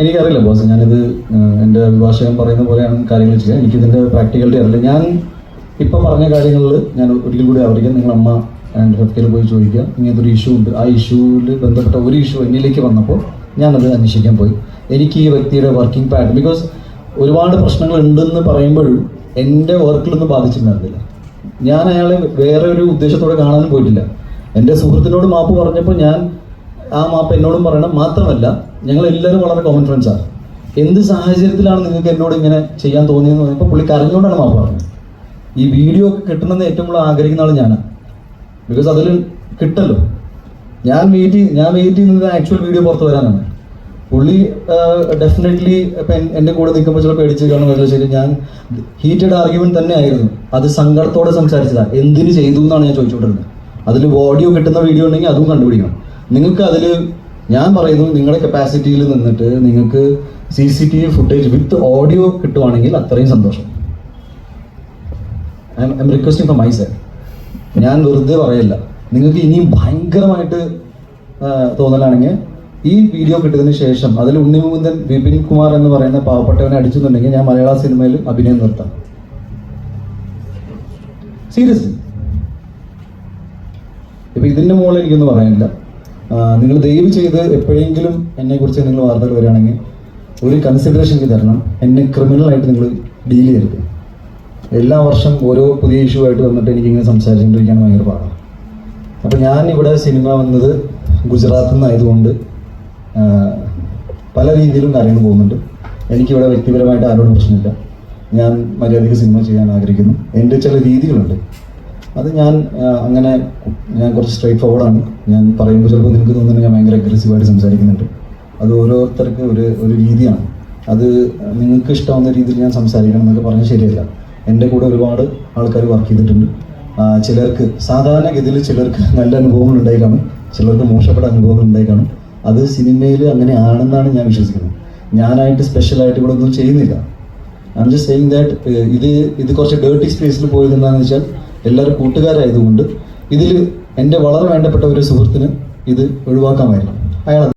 എനിക്കറിയില്ല ബോസ് ഞാനിത് എന്റെ അഭിഭാഷകൻ പറയുന്ന പോലെയാണ് കാര്യങ്ങൾ ചെയ്യുക. എനിക്കിതിന്റെ പ്രാക്ടിക്കലിറ്റി അറിയില്ല. ഞാൻ ഇപ്പം പറഞ്ഞ കാര്യങ്ങളിൽ ഞാൻ ഒരിക്കൽ കൂടി ആവർത്തിക്കാം. നിങ്ങൾ അമ്മ ആൻഡ് ഹെൽത്ത് പോയി ചോദിക്കുക. ഇങ്ങനത്തെ ഒരു ഇഷ്യൂ ഉണ്ട്. ആ ഇഷ്യൂവിൽ ബന്ധപ്പെട്ട ഒരു ഇഷ്യൂ എന്നിലേക്ക് വന്നപ്പോൾ ഞാനത് അന്വേഷിക്കാൻ പോയി. എനിക്ക് ഈ വ്യക്തിയുടെ വർക്കിംഗ് പാറ്റേൺ ബിക്കോസ് ഒരുപാട് പ്രശ്നങ്ങൾ ഉണ്ടെന്ന് പറയുമ്പോഴും എന്റെ വർക്കിലൊന്നും ബാധിച്ചിട്ടുണ്ടായിരുന്നില്ല ഞാൻ അയാളെ വേറെ ഒരു ഉദ്ദേശത്തോടെ കാണാനും പോയിട്ടില്ല. എന്റെ സുഹൃത്തിനോട് മാപ്പ് പറഞ്ഞപ്പോൾ ഞാൻ ആ മാപ്പ് എന്നോടും പറയണം. മാത്രമല്ല ഞങ്ങൾ എല്ലാവരും വളരെ കോമൺ ഫ്രണ്ട്സാണ് എന്ത് സാഹചര്യത്തിലാണ് നിങ്ങൾക്ക് എന്നോട് ഇങ്ങനെ ചെയ്യാൻ തോന്നിയെന്ന് പറഞ്ഞപ്പോൾ പുള്ളി കരഞ്ഞുകൊണ്ടാണ് മാപ്പ് പറഞ്ഞത്. ഈ വീഡിയോ ഒക്കെ കിട്ടണമെന്ന് ഏറ്റവും കൂടുതൽ ആഗ്രഹിക്കുന്ന ആൾ ഞാനാണ് ബിക്കോസ് അതിൽ കിട്ടല്ലോ. ഞാൻ വെയിറ്റ് ഞാൻ വെയിറ്റ് ചെയ്യുന്നത് ആക്ച്വൽ വീഡിയോ പുറത്ത് വരാനാണ്. പുള്ളി ഡെഫിനറ്റ്ലി ഇപ്പം എന്റെ കൂടെ നിൽക്കുമ്പോൾ ചില പേടിച്ച് കാണും. വല്ല ശരി ഞാൻ ഹീറ്റഡ് ആർഗ്യുമെന്റ് തന്നെ ആയിരുന്നു. അത് സങ്കടത്തോടെ സംസാരിച്ചതാണ് എന്തിന് ചെയ്തു എന്നാണ് ഞാൻ ചോദിച്ചുകൊണ്ടിരുന്നത്. അതിൽ ഓഡിയോ കിട്ടുന്ന വീഡിയോ ഉണ്ടെങ്കിൽ അതും കണ്ടുപിടിക്കണം. നിങ്ങൾക്ക് അതിൽ ഞാൻ പറയുന്നു നിങ്ങളുടെ കപ്പാസിറ്റിയിൽ നിന്നിട്ട് നിങ്ങൾക്ക് C C T V footage with audio കിട്ടുവാണെങ്കിൽ അത്രയും സന്തോഷം. I'm requesting for my cell ഞാൻ വെറുതെ പറയല്ല. നിങ്ങൾക്ക് ഇനിയും ഭയങ്കരമായിട്ട് തോന്നലാണെങ്കിൽ ഈ വീഡിയോ കിട്ടിയതിന് ശേഷം അതിൽ ഉണ്ണിമുകുന്ദൻ വിപിൻ കുമാർ എന്ന് പറയുന്ന പാവപ്പെട്ടവനെ അടിച്ചെന്നുണ്ടെങ്കിൽ ഞാൻ മലയാള സിനിമയിൽ അഭിനയം നിർത്താം. സീരിയസ്ലി ഇപ്പൊ ഇതിന്റെ മുകളിൽ എനിക്കൊന്നും പറയാനില്ല. നിങ്ങൾ ദയവ് ചെയ്ത് എപ്പോഴെങ്കിലും എന്നെ കുറിച്ച് നിങ്ങൾ വാർത്തകൾ വരികയാണെങ്കിൽ ഒരു കൺസിഡറേഷൻ തരണം. എന്നെ ക്രിമിനൽ ആയിട്ട് നിങ്ങൾ ഡീൽ ചെയ്യരുത്. എല്ലാ വർഷം ഓരോ പുതിയ ഇഷ്യൂ ആയിട്ട് വന്നിട്ട് എനിക്കിങ്ങനെ സംസാരിച്ചുകൊണ്ടിരിക്കാൻ ഭയങ്കര പാടാണ് അപ്പോൾ ഞാൻ ഇവിടെ സിനിമ വന്നത് ഗുജറാത്തിൽ നിന്നായതുകൊണ്ട് പല രീതിയിലും കാര്യങ്ങൾ പോകുന്നുണ്ട്. എനിക്കിവിടെ വ്യക്തിപരമായിട്ട് ആരോടും പ്രശ്നമില്ല. ഞാൻ മര്യാദയ്ക്ക് സിനിമ ചെയ്യാൻ ആഗ്രഹിക്കുന്നു. എന്റെ ചില രീതികളുണ്ട്. അത് ഞാൻ അങ്ങനെ ഞാൻ കുറച്ച് സ്ട്രൈറ്റ് ഫോർവേഡാണ് ഞാൻ പറയുമ്പോൾ ചിലപ്പോൾ നിനക്ക് തോന്നുന്നത് ഞാൻ ഭയങ്കര അഗ്രസീവായിട്ട് സംസാരിക്കുന്നുണ്ട്. അത് ഓരോരുത്തർക്ക് ഒരു ഒരു രീതിയാണ്. അത് നിങ്ങൾക്ക് ഇഷ്ടമാവുന്ന രീതിയിൽ ഞാൻ സംസാരിക്കണം എന്നൊക്കെ പറഞ്ഞാൽ ശരിയല്ല. എന്റെ കൂടെ ഒരുപാട് ആൾക്കാർ വർക്ക് ചെയ്തിട്ടുണ്ട്. ചിലർക്ക് സാധാരണഗതിയിൽ ചിലർക്ക് നല്ല അനുഭവങ്ങൾ ഉണ്ടായി കാണും ചിലർക്ക് മോശപ്പെട്ട അനുഭവങ്ങൾ ഉണ്ടായി കാണും അത് സിനിമയിൽ അങ്ങനെ ആണെന്നാണ് ഞാൻ വിശ്വസിക്കുന്നത്. ഞാനായിട്ട് സ്പെഷ്യലായിട്ട് ഇവിടെ ഒന്നും ചെയ്യുന്നില്ല. I'm just saying that ഇത് ഇത് കുറച്ച് ഡേർട്ടി സ്പേസിൽ പോയത് എന്താണെന്ന് വെച്ചാൽ എല്ലാവരും കൂട്ടുകാരായതുകൊണ്ട് ഇതിൽ എന്റെ വളരെ വേണ്ടപ്പെട്ട ഒരു സുഹൃത്തിന് ഇത് ഒഴിവാക്കാമായിരുന്നു. അയാൾ